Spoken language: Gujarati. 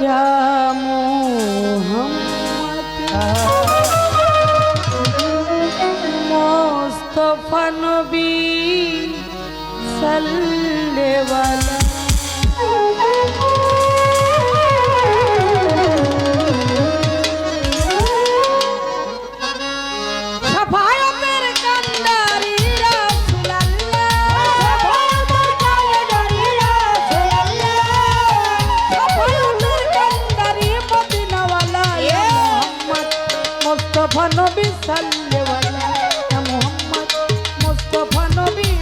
Ya Muhammad Mustafa Nabi Sallallahu সভা